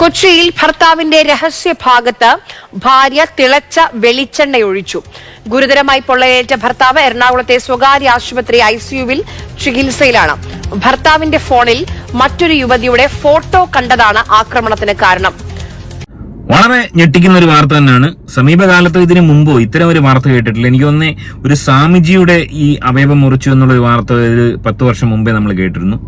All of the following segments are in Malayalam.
കൊച്ചിയിൽ ഭർത്താവിന്റെ രഹസ്യ ഭാഗത്ത് ഭാര്യ തിളച്ച വെളിച്ചെണ്ണയൊഴിച്ചു. ഗുരുതരമായി പൊള്ളയേറ്റ ഭർത്താവ് എറണാകുളത്തെ സ്വകാര്യ ആശുപത്രി ഐസിയുവിൽ ചികിത്സയിലാണ്. ഭർത്താവിന്റെ ഫോണിൽ മറ്റൊരു യുവതിയുടെ ഫോട്ടോ കണ്ടതാണ് ആക്രമണത്തിന് കാരണം. വളരെ ഞെട്ടിക്കുന്ന ഒരു വാർത്ത തന്നെയാണ്. സമീപകാലത്ത് ഇതിനു മുമ്പോ ഇത്തരം ഒരു വാർത്ത കേട്ടിട്ടില്ല. എനിക്ക് തോന്നുന്നേ ഒരു സ്വാമിജിയുടെ ഈ അവയവം മുറിച്ചു എന്നുള്ള ഒരു വാർത്ത ഒരു പത്ത് വർഷം മുമ്പേ നമ്മൾ കേട്ടിരുന്നു.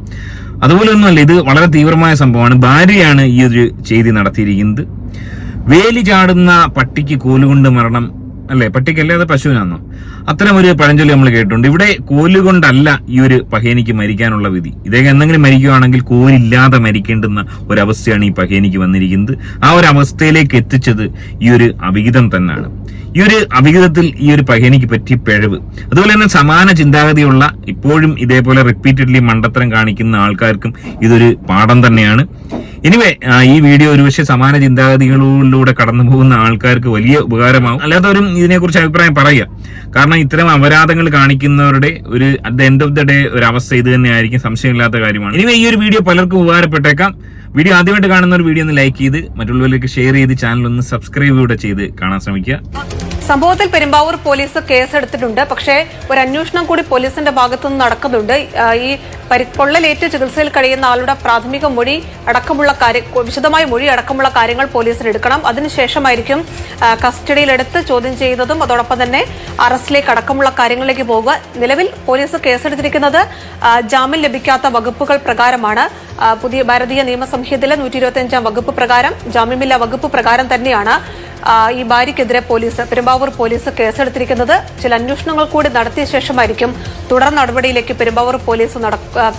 അതുപോലെ ഒന്നുമല്ല ഇത് വളരെ തീവ്രമായ സംഭവമാണ്. ഭാര്യയാണ് ഈ ഒരു ചെയ്തി നടത്തിയിരിക്കുന്നത്. വേലി ചാടുന്ന പട്ടിക്ക് കോലുകൊണ്ട് മരണം അല്ലെ? പട്ടിക്കല്ലേ? അത് പശുവിനാണോ അത്തരം ഒരു പഴഞ്ചൊല്ലി നമ്മൾ കേട്ടിട്ടുണ്ട്. ഇവിടെ കോലുകൊണ്ടല്ല ഈ ഒരു പഹേനിക്ക് മരിക്കാനുള്ള വിധി. ഇദ്ദേഹം എന്തെങ്കിലും മരിക്കുകയാണെങ്കിൽ കോലില്ലാതെ മരിക്കേണ്ടുന്ന ഒരവസ്ഥയാണ് ഈ പഹേനിക്ക് വന്നിരിക്കുന്നത്. ആ ഒരു അവസ്ഥയിലേക്ക് എത്തിച്ചത് ഈ ഒരു അവിഹിതം തന്നെയാണ് ഈ ഒരു അവിഹിതത്തിൽ ഈ ഒരു പഹേനിക്ക് പറ്റിയ പിഴവ്. അതുപോലെ തന്നെ സമാന ചിന്താഗതിയുള്ള ഇപ്പോഴും ഇതേപോലെ റിപ്പീറ്റഡ്ലി മണ്ടത്തരം കാണിക്കുന്ന ആൾക്കാർക്കും ഇതൊരു പാഠം തന്നെയാണ്. എനിവേ ഈ വീഡിയോ ഒരുപക്ഷെ സമാന ചിന്താഗതികളിലൂടെ കടന്നു പോകുന്ന ആൾക്കാർക്ക് വലിയ ഉപകാരമാവും. അല്ലാത്തവരും ഇതിനെക്കുറിച്ച് അഭിപ്രായം പറയുക. കാരണം ഇത്തരം അപരാധങ്ങൾ കാണിക്കുന്നവരുടെ ഒരു at the end of the day ഒരു അവസ്ഥ ഇത് തന്നെയായിരിക്കും. സംശയമില്ലാത്ത കാര്യമാണ്. എനിവേ ഈ ഒരു വീഡിയോ പലർക്കും ഉപകാരപ്പെട്ടേക്കാം. വീഡിയോ ആദ്യമായിട്ട് കാണുന്ന ഒരു വീഡിയോ ഒന്ന് ലൈക്ക് ചെയ്ത് മറ്റുള്ളവരിലേക്ക് ഷെയർ ചെയ്ത് ചാനൽ ഒന്ന് സബ്സ്ക്രൈബ് കൂടെ ചെയ്ത് കാണാൻ ശ്രമിക്കുക. സംഭവത്തിൽ പെരുമ്പാവൂർ പോലീസ് കേസെടുത്തിട്ടുണ്ട്. പക്ഷേ ഒരു അന്വേഷണം കൂടി പോലീസിന്റെ ഭാഗത്തുനിന്ന് നടക്കുന്നുണ്ട്. ഈ പൊള്ളലേറ്റ് ചികിത്സയിൽ കഴിയുന്ന ആളുടെ പ്രാഥമിക മൊഴി അടക്കമുള്ള കാര്യ വിശദമായ മൊഴി അടക്കമുള്ള കാര്യങ്ങൾ പോലീസിന് എടുക്കണം. അതിനുശേഷമായിരിക്കും കസ്റ്റഡിയിലെടുത്ത് ചോദ്യം ചെയ്യുന്നതും അതോടൊപ്പം തന്നെ അറസ്റ്റിലേക്ക് അടക്കമുള്ള കാര്യങ്ങളിലേക്ക് പോകുക നിലവിൽ പോലീസ് കേസെടുത്തിരിക്കുന്നത് ജാമ്യം ലഭിക്കാത്ത വകുപ്പുകൾ പ്രകാരമാണ്. പുതിയ ഭാരതീയ നിയമസംഹിതയിലെ നൂറ്റി ഇരുപത്തിയഞ്ചാം വകുപ്പ് പ്രകാരം ജാമ്യമില്ലാ വകുപ്പ് പ്രകാരം തന്നെയാണ്. ഈ ഭാര്യയ്ക്കെതിരെ പോലീസ് പെരുമ്പാവൂർ പോലീസ് കേസെടുത്തിരിക്കുന്നത് ചില അന്വേഷണങ്ങൾ കൂടി നടത്തിയ ശേഷമായിരിക്കും. തുടർ നടപടിയിലേക്ക് പെരുമ്പാവൂർ പോലീസ്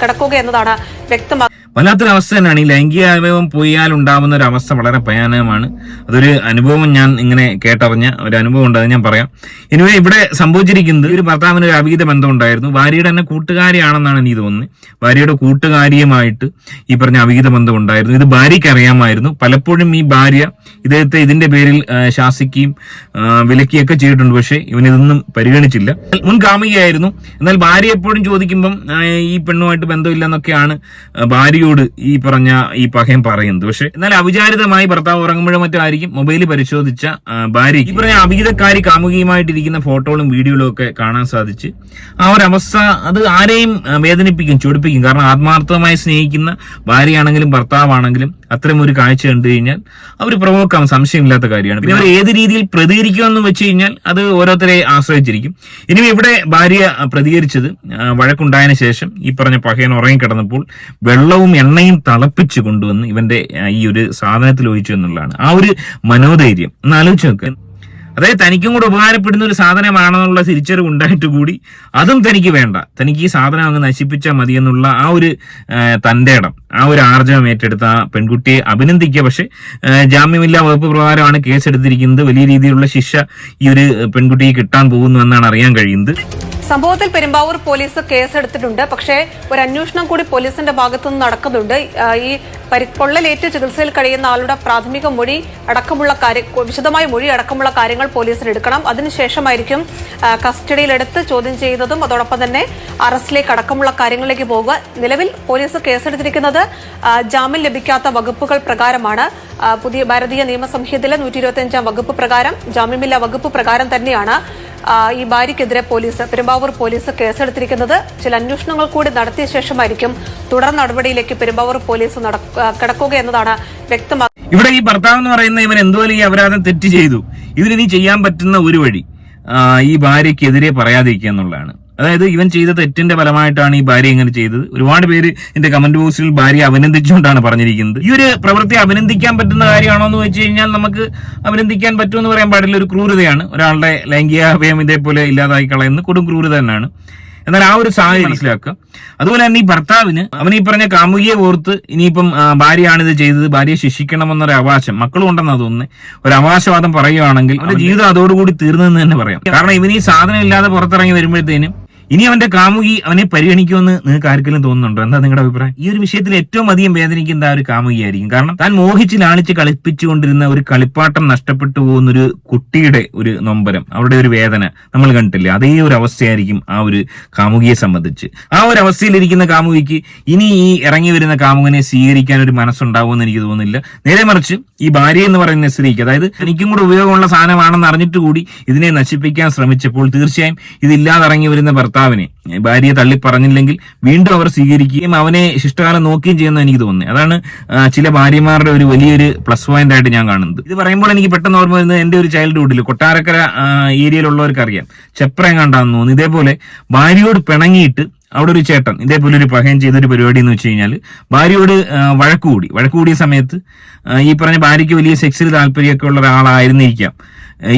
കടക്കുക എന്നതാണ് വ്യക്തമാക്കുന്നത് വല്ലാത്തൊരു അവസ്ഥ തന്നെയാണ്. ഈ ലൈംഗിക അവയവം പോയാൽ ഉണ്ടാകുന്ന ഒരു അവസ്ഥ വളരെ ഭയാനകമാണ്. അതൊരു അനുഭവം ഞാൻ ഇങ്ങനെ കേട്ടറിഞ്ഞ ഒരു അനുഭവം ഉണ്ട് അത് ഞാൻ പറയാം. ഇനിവേ ഇവിടെ സംഭവിച്ചിരിക്കുന്നത് ഒരു ഭർത്താവിന് ഒരു അവീത ബന്ധം ഉണ്ടായിരുന്നു ഭാര്യയുടെ തന്നെ കൂട്ടുകാരിയാണെന്നാണ് എനിക്ക് തോന്നുന്നത്. ഭാര്യയുടെ കൂട്ടുകാരിയുമായിട്ട് ഈ പറഞ്ഞ അവിഹിത ബന്ധം ഉണ്ടായിരുന്നു ഇത് ഭാര്യയ്ക്ക് അറിയാമായിരുന്നു. പലപ്പോഴും ഈ ഭാര്യ ഇദ്ദേഹത്തെ ഇതിന്റെ പേരിൽ ശാസിക്കുകയും വിലക്കുകയൊക്കെ ചെയ്തിട്ടുണ്ട്. പക്ഷേ ഇവൻ ഇതൊന്നും പരിഗണിച്ചില്ല. മുൻ കാമികയായിരുന്നു. എന്നാൽ ഭാര്യ എപ്പോഴും ചോദിക്കുമ്പം ഈ പെണ്ണുമായിട്ട് ബന്ധമില്ലെന്നൊക്കെയാണ് ആ, ഭാര്യയോട് ഈ പറഞ്ഞ ഈ പഹയം പറയുന്നത്? പക്ഷെ എന്നാൽ അവിചാരിതമായി ഭർത്താവ് ഉറങ്ങുമ്പോഴും മറ്റുമായിരിക്കും മൊബൈൽ പരിശോധിച്ച ഭാര്യ ഈ പറഞ്ഞ അവിഹിതക്കാരി കാമുകിയുമായിട്ടിരിക്കുന്ന ഫോട്ടോകളും വീഡിയോകളും ഒക്കെ കാണാൻ സാധിച്ച് ആ ഒരു അവസ്ഥ അത് ആരെയും വേദനിപ്പിക്കും ചൊടിപ്പിക്കും. കാരണം ആത്മാർത്ഥമായി സ്നേഹിക്കുന്ന ഭാര്യയാണെങ്കിലും ഭർത്താവാണെങ്കിലും അത്തരം ഒരു കാഴ്ച കണ്ടു കഴിഞ്ഞാൽ അവർ പ്രവോക്കാം സംശയമില്ലാത്ത കാര്യമാണ്. പിന്നെ അവർ ഏത് രീതിയിൽ പ്രതികരിക്കുമെന്ന് വെച്ച് കഴിഞ്ഞാൽ അത് ഓരോരുത്തരെ ആശ്രയിച്ചിരിക്കും. ഇനി ഇവിടെ ഭാര്യ പ്രതികരിച്ചത് വഴക്കുണ്ടായതിനു ശേഷം ഈ പറഞ്ഞ പഹയൻ ഉറങ്ങിക്കിടന്നപ്പോൾ വെള്ളവും എണ്ണയും തിളപ്പിച്ച് കൊണ്ടുവന്ന് ഇവന്റെ ഈ ഒരു സാധനത്തിൽ ഒഴിച്ചു എന്നുള്ളതാണ്. ആ ഒരു മനോധൈര്യം. ഒന്ന് ആലോചിച്ച് നോക്കുക അതായത് തനിക്കും കൂടെ ഉപകാരപ്പെടുന്ന ഒരു സാധനമാണെന്നുള്ള തിരിച്ചറിവ് ഉണ്ടായിട്ട് കൂടി അതും തനിക്ക് വേണ്ട. തനിക്ക് ഈ സാധനം അങ്ങ് നശിപ്പിച്ചാൽ മതി എന്നുള്ള ആ ഒരു തന്റെ ഇടം ആ ഒരു ആർജവം ഏറ്റെടുത്ത ആ പെൺകുട്ടിയെ അഭിനന്ദിക്കുക. പക്ഷെ ജാമ്യമില്ലാ വകുപ്പ് പ്രകാരമാണ് കേസെടുത്തിരിക്കുന്നത്. വലിയ രീതിയിലുള്ള ശിക്ഷ ഈ ഒരു പെൺകുട്ടിക്ക് കിട്ടാൻ പോകുന്നു എന്നാണ് അറിയാൻ കഴിയുന്നത്. സംഭവത്തിൽ പെരുമ്പാവൂർ പോലീസ് കേസെടുത്തിട്ടുണ്ട്. പക്ഷേ ഒരു അന്വേഷണം കൂടി പോലീസിന്റെ ഭാഗത്തുനിന്ന് നടക്കുന്നുണ്ട്. ഈ പൊള്ളലേറ്റ് ചികിത്സയിൽ കഴിയുന്ന ആളുടെ പ്രാഥമിക മൊഴി അടക്കമുള്ള കാര്യ വിശദമായ മൊഴി അടക്കമുള്ള കാര്യങ്ങൾ പോലീസിന് എടുക്കണം. അതിനുശേഷമായിരിക്കും കസ്റ്റഡിയിലെടുത്ത് ചോദ്യം ചെയ്യുന്നതും അതോടൊപ്പം തന്നെ അറസ്റ്റിലേക്ക് അടക്കമുള്ള കാര്യങ്ങളിലേക്ക് പോകുക നിലവിൽ പോലീസ് കേസെടുത്തിരിക്കുന്നത് ജാമ്യം ലഭിക്കാത്ത വകുപ്പുകൾ പ്രകാരമാണ്. പുതിയ ഭാരതീയ നിയമസംഹിതയിലെ നൂറ്റി ഇരുപത്തിയഞ്ചാം വകുപ്പ് പ്രകാരം ജാമ്യമില്ലാ വകുപ്പ് പ്രകാരം തന്നെയാണ്. ഈ ഭാര്യയ്ക്കെതിരെ പോലീസ് പെരുമ്പാവൂർ പോലീസ് കേസെടുത്തിരിക്കുന്നത് ചില അന്വേഷണങ്ങൾ കൂടി നടത്തിയ ശേഷമായിരിക്കും. തുടർ നടപടിയിലേക്ക് പെരുമ്പാവൂർ പോലീസ് കടക്കുക എന്നതാണ് വ്യക്തമാക്കുന്നത് ഇവിടെ ഈ ഭർത്താവ് എന്ന് പറയുന്ന ഇവൻ എന്തുപോലെ ഈ അപരാധം തെറ്റ് ചെയ്തു. ഇതിന് ചെയ്യാൻ പറ്റുന്ന ഒരു വഴി ഈ ഭാര്യയ്ക്കെതിരെ പറയാതിരിക്കുക എന്നുള്ളതാണ്. അതായത് ഇവൻ ചെയ്ത തെറ്റിന്റെ ഫലമായിട്ടാണ് ഈ ഭാര്യ ഇങ്ങനെ ചെയ്തത്. ഒരുപാട് പേര് എന്റെ കമന്റ് ബോക്സിൽ ഭാര്യ അഭിനന്ദിച്ചുകൊണ്ടാണ് പറഞ്ഞിരിക്കുന്നത്. ഈ ഒരു പ്രവൃത്തി അഭിനന്ദിക്കാൻ പറ്റുന്ന കാര്യമാണോ എന്ന് വെച്ച് കഴിഞ്ഞാൽ നമുക്ക് അഭിനന്ദിക്കാൻ പറ്റുമെന്ന് പറയാൻ പാടില്ല ഒരു ക്രൂരതയാണ്. ഒരാളുടെ ലൈംഗിക ലൈംഗികാഭയം ഇതേപോലെ ഇല്ലാതായി കളയുന്ന കൊടും ക്രൂരത തന്നെയാണ്. എന്നാൽ ആ ഒരു സാഹചര്യം മനസ്സിലാക്കുക. അതുപോലെ തന്നെ ഈ ഭർത്താവിന് അവൻ ഈ പറഞ്ഞ കാമുകിയെ ഓർത്ത് ഇനിയിപ്പം ആ, ഭാര്യയാണ് ഇത് ചെയ്തത് ഭാര്യയെ ശിക്ഷിക്കണമെന്നൊരു അവകാശം മക്കളും ഉണ്ടെന്ന് തോന്നുന്നത് ഒരു അവകാശവാദം പറയുകയാണെങ്കിൽ അവന്റെ ജീവിതം അതോടുകൂടി തീർന്നെന്ന് തന്നെ പറയാം. കാരണം ഇവൻ ഈ സാധനം ഇല്ലാതെ പുറത്തിറങ്ങി വരുമ്പോഴത്തേനും ഇനി അവന്റെ കാമുകി അവനെ പരിഗണിക്കുമെന്ന് നിങ്ങൾക്ക് ആർക്കെങ്കിലും തോന്നുന്നുണ്ടോ? എന്താ നിങ്ങളുടെ അഭിപ്രായം? ഈ ഒരു വിഷയത്തിൽ ഏറ്റവും അധികം വേദനിക്കുന്ന ആ ഒരു കാമുകിയായിരിക്കും. കാരണം താൻ മോഹിച്ച് ലാളിച്ച് കളിപ്പിച്ചുകൊണ്ടിരുന്ന ഒരു കളിപ്പാട്ടം നഷ്ടപ്പെട്ടു പോകുന്ന ഒരു കുട്ടിയുടെ ഒരു നൊമ്പരം അവരുടെ ഒരു വേദന നമ്മൾ കണ്ടിട്ടില്ലേ? അതേ ഒരു അവസ്ഥയായിരിക്കും ആ ഒരു കാമുകിയെ സംബന്ധിച്ച്. ആ ഒരു അവസ്ഥയിലിരിക്കുന്ന കാമുകിക്ക് ഇനി ഈ ഇറങ്ങി വരുന്ന കാമുകനെ സ്വീകരിക്കാൻ ഒരു മനസ്സുണ്ടാവുമെന്ന് എനിക്ക് തോന്നുന്നില്ല. നേരെ മറിച്ച് ഈ ഭാര്യ എന്ന് പറയുന്ന സ്ത്രീക്ക് അതായത് എനിക്കും കൂടെ ഉപയോഗമുള്ള സാധനമാണെന്ന് അറിഞ്ഞിട്ട് കൂടി ഇതിനെ നശിപ്പിക്കാൻ ശ്രമിച്ചപ്പോൾ തീർച്ചയായും ഇതില്ലാതിറങ്ങി വരുന്ന ഭർത്താവിനെ ഭാര്യയെ തള്ളി പറഞ്ഞില്ലെങ്കിൽ വീണ്ടും അവർ സ്വീകരിക്കുകയും അവനെ ശിഷ്ടകാലം നോക്കുകയും ചെയ്യുന്ന എനിക്ക് തോന്നുന്നത്. അതാണ് ചില ഭാര്യമാരുടെ ഒരു വലിയൊരു പ്ലസ് പോയിന്റ് ആയിട്ട് ഞാൻ കാണുന്നത്. ഇത് പറയുമ്പോൾ എനിക്ക് പെട്ടെന്ന് ഓർമ്മ വരുന്നത് എന്റെ ഒരു ചൈൽഡ്ഹുഡിൽ കൊട്ടാരക്കര ഏരിയയിലുള്ളവർക്ക് അറിയാം ചെപ്രയെങ്ങാണ്ടാന്ന് തോന്നുന്നു. ഇതേപോലെ ഭാര്യയോട് പിണങ്ങിയിട്ട് അവിടെ ഒരു ചേട്ടൻ ഇതേപോലെ ഒരു പഹയം ചെയ്തൊരു പരിപാടി എന്ന് വെച്ച് കഴിഞ്ഞാൽ ഭാര്യയോട് വഴക്കുകൂടി വഴക്ക് കൂടി. വഴക്ക് കൂടിയ സമയത്ത് ഈ പറഞ്ഞ ഭാര്യയ്ക്ക് വലിയ സെക്സിൽ താല്പര്യമൊക്കെ ഉള്ള ഒരാളായിരുന്നിരിക്കാം.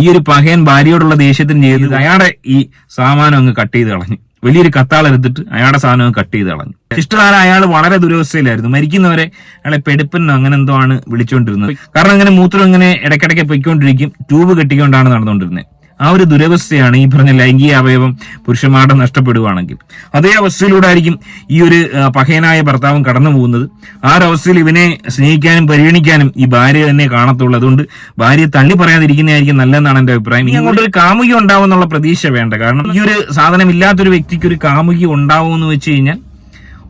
ഈ ഒരു പഹയൻ ഭാര്യയോടുള്ള ദേഷ്യത്തിന് ചെയ്തത് അയാളുടെ ഈ സാമാനം അങ്ങ് കട്ട് ചെയ്ത് കളഞ്ഞു. വലിയൊരു കത്താളെടുത്തിട്ട് അയാളുടെ സാധനം കട്ട് ചെയ്ത് കളഞ്ഞു. ശിഷ്ടകാലം അയാൾ വളരെ ദുരവസ്ഥയിലായിരുന്നു. മരിക്കുന്നവരെ അയാളെ പെടുപ്പെന്നോ അങ്ങനെ എന്തോ ആണ് വിളിച്ചുകൊണ്ടിരുന്നത് കാരണം അങ്ങനെ മൂത്രം ഇങ്ങനെ ഇടയ്ക്കിടയ്ക്ക് പൊയ്ക്കൊണ്ടിരിക്കും. ട്യൂബ് കെട്ടിക്കൊണ്ടാണ് നടന്നുകൊണ്ടിരുന്നത് ആ ഒരു ദുരവസ്ഥയാണ് ഈ പറഞ്ഞ ലൈംഗിക അവയവം പുരുഷന്മാരുടെ നഷ്ടപ്പെടുകയാണെങ്കിൽ അതേ അവസ്ഥയിലൂടെ ആയിരിക്കും ഈ ഒരു പഹയനായ ഭർത്താവും കടന്നു പോകുന്നത്. ആ ഒരു അവസ്ഥയിൽ ഇവനെ സ്നേഹിക്കാനും പരിഗണിക്കാനും ഈ ഭാര്യ തന്നെ കാണത്തുള്ളൂ. അതുകൊണ്ട് ഭാര്യയെ തള്ളി പറയാതിരിക്കുന്നതായിരിക്കും നല്ലതെന്നാണ് എന്റെ അഭിപ്രായം. ഇനി അങ്ങോട്ട് ഒരു കാമുകി ഉണ്ടാവും എന്നുള്ള പ്രതീക്ഷ വേണ്ട. കാരണം ഈ ഒരു സാധനം ഇല്ലാത്തൊരു വ്യക്തിക്ക് ഒരു കാമുകി ഉണ്ടാവും എന്ന് വെച്ച് കഴിഞ്ഞാൽ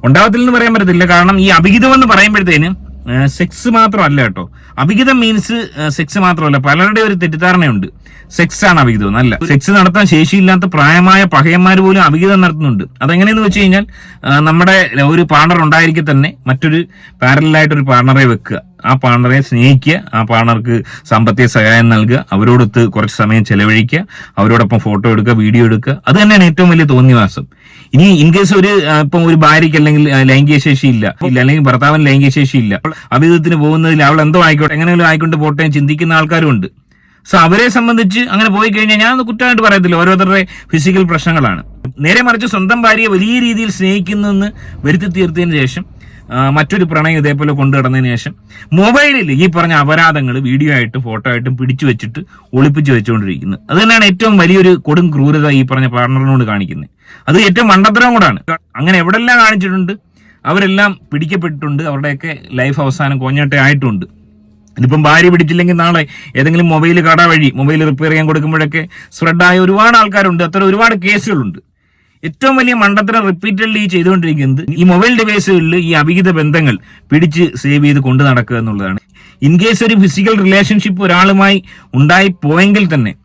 ഉണ്ടാവത്തില്ലെന്ന് പറയാൻ പറ്റത്തില്ല. കാരണം ഈ അഭിഹിതം എന്ന് പറയുമ്പോഴത്തേന് സെക്സ് മാത്രമല്ല കേട്ടോ. അഭിഹിതം മീൻസ് സെക്സ് മാത്രമല്ല. പലരുടെ ഒരു തെറ്റിദ്ധാരണയുണ്ട്. സെക്സ് ആണ് അഭിഹിതം നല്ല. സെക്സ് നടത്താൻ ശേഷിയില്ലാത്ത പ്രായമായ പഹയന്മാർ പോലും അഭിഹിതം നടത്തുന്നുണ്ട്. അതെങ്ങനെയെന്ന് വെച്ച് കഴിഞ്ഞാൽ നമ്മുടെ ഒരു പാർട്ണർ ഉണ്ടായിരിക്കെ തന്നെ മറ്റൊരു പാരലായിട്ടൊരു പാർട്ണറെ വെക്കുക. ആ പാർട്ണറെ സ്നേഹിക്കുക ആ പാർട്ണർക്ക് സാമ്പത്തിക സഹായം നൽകുക അവരോടൊത്ത് കുറച്ച് സമയം ചെലവഴിക്കുക അവരോടൊപ്പം ഫോട്ടോ എടുക്കുക വീഡിയോ എടുക്കുക. അത് തന്നെയാണ് ഏറ്റവും വലിയ തോന്നിവാസം. ഇനി ഇൻ കേസ് ഒരു ഇപ്പം ഒരു ഭാര്യയ്ക്ക് അല്ലെങ്കിൽ ലൈംഗിക ശേഷി ഇല്ല ഇല്ല അല്ലെങ്കിൽ ഭർത്താവിന് ലൈംഗിക ശേഷി ഇല്ല അഭിതത്തിന് പോകുന്നതിൽ അവൾ എന്തോ ആയിക്കോട്ടെ എങ്ങനെയെങ്കിലും ആയിക്കൊണ്ട് പോട്ടെ ചിന്തിക്കുന്ന ആൾക്കാരുണ്ട് സോ അവരെ സംബന്ധിച്ച് അങ്ങനെ പോയി കഴിഞ്ഞാൽ ഞാൻ കുറ്റമായിട്ട് പറയത്തില്ല. ഓരോരുത്തരുടെ ഫിസിക്കൽ പ്രശ്നങ്ങളാണ്. നേരെ മറിച്ച് സ്വന്തം ഭാര്യയെ വലിയ രീതിയിൽ സ്നേഹിക്കുന്നെന്ന് വരുത്തി തീർത്തതിന് ശേഷം മറ്റൊരു പ്രണയം ഇതേപോലെ കൊണ്ടു കിടന്നതിന് ശേഷം മൊബൈലിൽ ഈ പറഞ്ഞ അപരാധങ്ങൾ വീഡിയോ ആയിട്ടും ഫോട്ടോ ആയിട്ടും പിടിച്ചു വെച്ചിട്ട് ഒളിപ്പിച്ചു വെച്ചുകൊണ്ടിരിക്കുന്നത് അത് തന്നെയാണ് ഏറ്റവും വലിയൊരു കൊടും ക്രൂരത ഈ പറഞ്ഞ പാർട്ണറിനോട് കാണിക്കുന്നത്. അത് ഏറ്റവും മണ്ടത്തരം കൂടാണ് അങ്ങനെ എവിടെല്ലാം കാണിച്ചിട്ടുണ്ട് അവരെല്ലാം പിടിക്കപ്പെട്ടിട്ടുണ്ട് അവരുടെയൊക്കെ ലൈഫ് അവസാനം കോഞ്ഞാട്ടെ ആയിട്ടുണ്ട്. ഇതിപ്പം ഭാര്യ പിടിച്ചില്ലെങ്കിൽ നാളെ ഏതെങ്കിലും മൊബൈൽ കട വഴി മൊബൈൽ റിപ്പയർ ചെയ്യാൻ കൊടുക്കുമ്പോഴൊക്കെ സ്പ്രെഡായ ഒരുപാട് ആൾക്കാരുണ്ട് അത്ര ഒരുപാട് കേസുകളുണ്ട് ഏറ്റവും വലിയ മണ്ടത്തരം റിപ്പീറ്റഡ്ലി ചെയ്തുകൊണ്ടിരിക്കുന്നത് ഈ മൊബൈൽ ഡിവൈസുകളിൽ ഈ അവിഹിത ബന്ധങ്ങൾ പിടിച്ച് സേവ് ചെയ്ത് കൊണ്ടു നടക്കുക എന്നുള്ളതാണ്. ഇൻ കേസ് ഒരു ഫിസിക്കൽ റിലേഷൻഷിപ്പ് ഒരാളുമായി ഉണ്ടായി പോയെങ്കിൽ തന്നെ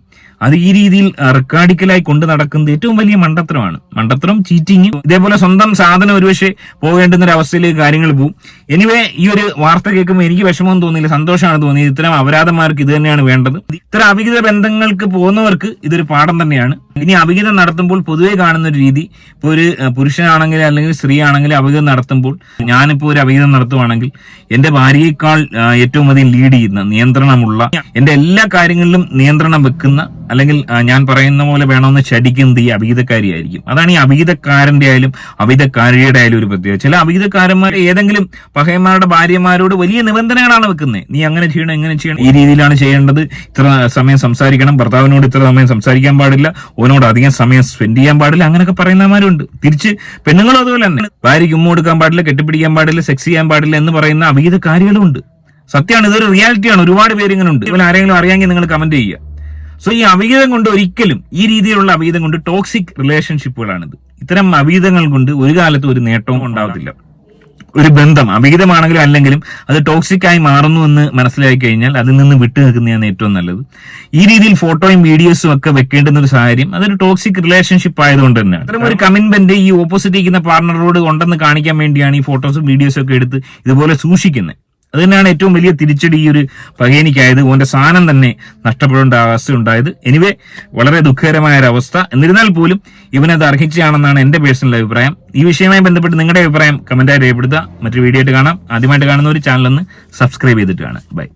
അത് ഈ രീതിയിൽ റെക്കാർഡിക്കലായി കൊണ്ടു നടക്കുന്നത് ഏറ്റവും വലിയ മണ്ടത്തരമാണ്. മണ്ടത്തരം ചീറ്റിങ് ഇതേപോലെ സ്വന്തം സാധനം ഒരുപക്ഷെ പോകേണ്ടുന്ന ഒരു അവസ്ഥയിലേക്ക് കാര്യങ്ങൾ പോകും എനിവേ ഈ ഒരു വാർത്ത കേൾക്കുമ്പോൾ എനിക്ക് വിഷമം തോന്നിയില്ല സന്തോഷമാണ് തോന്നിയത്. ഇത്തരം അപരാധന്മാർക്ക് ഇത് തന്നെയാണ് വേണ്ടത്. ഇത്തരം അവിഹിത ബന്ധങ്ങൾക്ക് പോകുന്നവർക്ക് ഇതൊരു പാഠം തന്നെയാണ്. ഇനി അഭിഗതം നടത്തുമ്പോൾ പൊതുവെ കാണുന്ന ഒരു രീതി ഇപ്പോൾ ഒരു പുരുഷനാണെങ്കിൽ അല്ലെങ്കിൽ സ്ത്രീ ആണെങ്കിൽ അഭിഗതം നടത്തുമ്പോൾ ഞാനിപ്പോൾ ഒരു അഭിഗതം നടത്തുവാണെങ്കിൽ എന്റെ ഭാര്യയേക്കാൾ ഏറ്റവും അധികം ലീഡ് ചെയ്യുന്ന നിയന്ത്രണമുള്ള എന്റെ എല്ലാ കാര്യങ്ങളിലും നിയന്ത്രണം വെക്കുന്ന അല്ലെങ്കിൽ ഞാൻ പറയുന്ന പോലെ വേണമെന്ന് ചടിക്കുന്നത് ഈ ആയിരിക്കും. അതാണ് ഈ അവിഹിതക്കാരന്റെ ആയാലും അഭിതക്കാരിയുടെ ആയാലും ഒരു പ്രത്യേകത. ചില അവിഹിതക്കാരന്മാർ ഏതെങ്കിലും പഹയന്മാരുടെ ഭാര്യമാരോട് വലിയ നിബന്ധനകളാണ് വെക്കുന്നത് നീ അങ്ങനെ ചെയ്യണം എങ്ങനെ ചെയ്യണം. ഈ രീതിയിലാണ് ചെയ്യേണ്ടത്. ഇത്ര സമയം സംസാരിക്കണം. ഭർത്താവിനോട് ഇത്ര സമയം സംസാരിക്കാൻ പാടില്ല. ഓനോട് അധികം സമയം സ്പെൻഡ് ചെയ്യാൻ പാടില്ല അങ്ങനെയൊക്കെ പറയുന്നവരുണ്ട് തിരിച്ച് പെണ്ണുങ്ങളും അതുപോലെ തന്നെ. ഭാര്യയ്ക്ക് ഉമ്മ കൊടുക്കാൻ പാടില്ല കെട്ടിപ്പിടിക്കാൻ പാടില്ല സെക്സ് ചെയ്യാൻ പാടില്ല എന്ന് പറയുന്ന അവിഹിതക്കാരികളും ഉണ്ട് സത്യമാണ് ഇതൊരു റിയാലിറ്റിയാണ് ഒരുപാട് പേര് ഇങ്ങനെ ഉണ്ട് ഇവൻ ആരെങ്കിലും അറിയാമെങ്കിൽ നിങ്ങൾ കമന്റ് ചെയ്യുക. സോ ഈ അവിഹിതം കൊണ്ട് ഒരിക്കലും ഈ രീതിയിലുള്ള അവിഹിതം കൊണ്ട് ടോക്സിക് റിലേഷൻഷിപ്പുകളാണിത് ഇത്തരം അവിഹിതങ്ങൾ കൊണ്ട് ഒരു കാലത്ത് ഒരു നേട്ടവും ഉണ്ടാവത്തില്ല. ഒരു ബന്ധം അവിഹിതമാണെങ്കിലും അല്ലെങ്കിലും അത് ടോക്സിക് ആയി മാറുന്നു എന്ന് മനസ്സിലാക്കി കഴിഞ്ഞാൽ അതിൽ നിന്ന് വിട്ടു നിൽക്കുന്നതാണ് ഏറ്റവും നല്ലത്. ഈ രീതിയിൽ ഫോട്ടോയും വീഡിയോസും ഒക്കെ വെക്കേണ്ടുന്ന ഒരു സാഹചര്യം അതൊരു ടോക്സിക് റിലേഷൻഷിപ്പ് ആയതുകൊണ്ട് തന്നെയാണ് അത്തരം ഒരു കമ്മിറ്റ്മെന്റ് ഈ ഓപ്പോസിറ്റ് ഇരിക്കുന്ന പാർട്ണറോട് ഉണ്ടെന്ന് കാണിക്കാൻ വേണ്ടിയാണ് ഈ ഫോട്ടോസും വീഡിയോസും ഒക്കെ എടുത്ത് ഇതുപോലെ സൂക്ഷിക്കുന്നത്. അത് തന്നെയാണ് ഏറ്റവും വലിയ തിരിച്ചടി ഈ ഒരു പകേനിക്കായത് ഓന്റെ സാധനം തന്നെ നഷ്ടപ്പെടേണ്ട അവസ്ഥ ഉണ്ടായത് എനിവേ വളരെ ദുഃഖകരമായ ഒരു അവസ്ഥ. എന്നിരുന്നാൽ പോലും ഇവനത് അർഹിച്ചാണെന്നാണ് എന്റെ പേഴ്സണൽ അഭിപ്രായം. ഈ വിഷയവുമായി ബന്ധപ്പെട്ട് നിങ്ങളുടെ അഭിപ്രായം കമന്റായി രേഖപ്പെടുത്തുക. മറ്റൊരു വീഡിയോ ആയിട്ട് കാണാം. ആദ്യമായിട്ട് കാണുന്ന ഒരു ചാനൽ ഒന്ന് സബ്സ്ക്രൈബ് ചെയ്തിട്ടാണ് ബൈ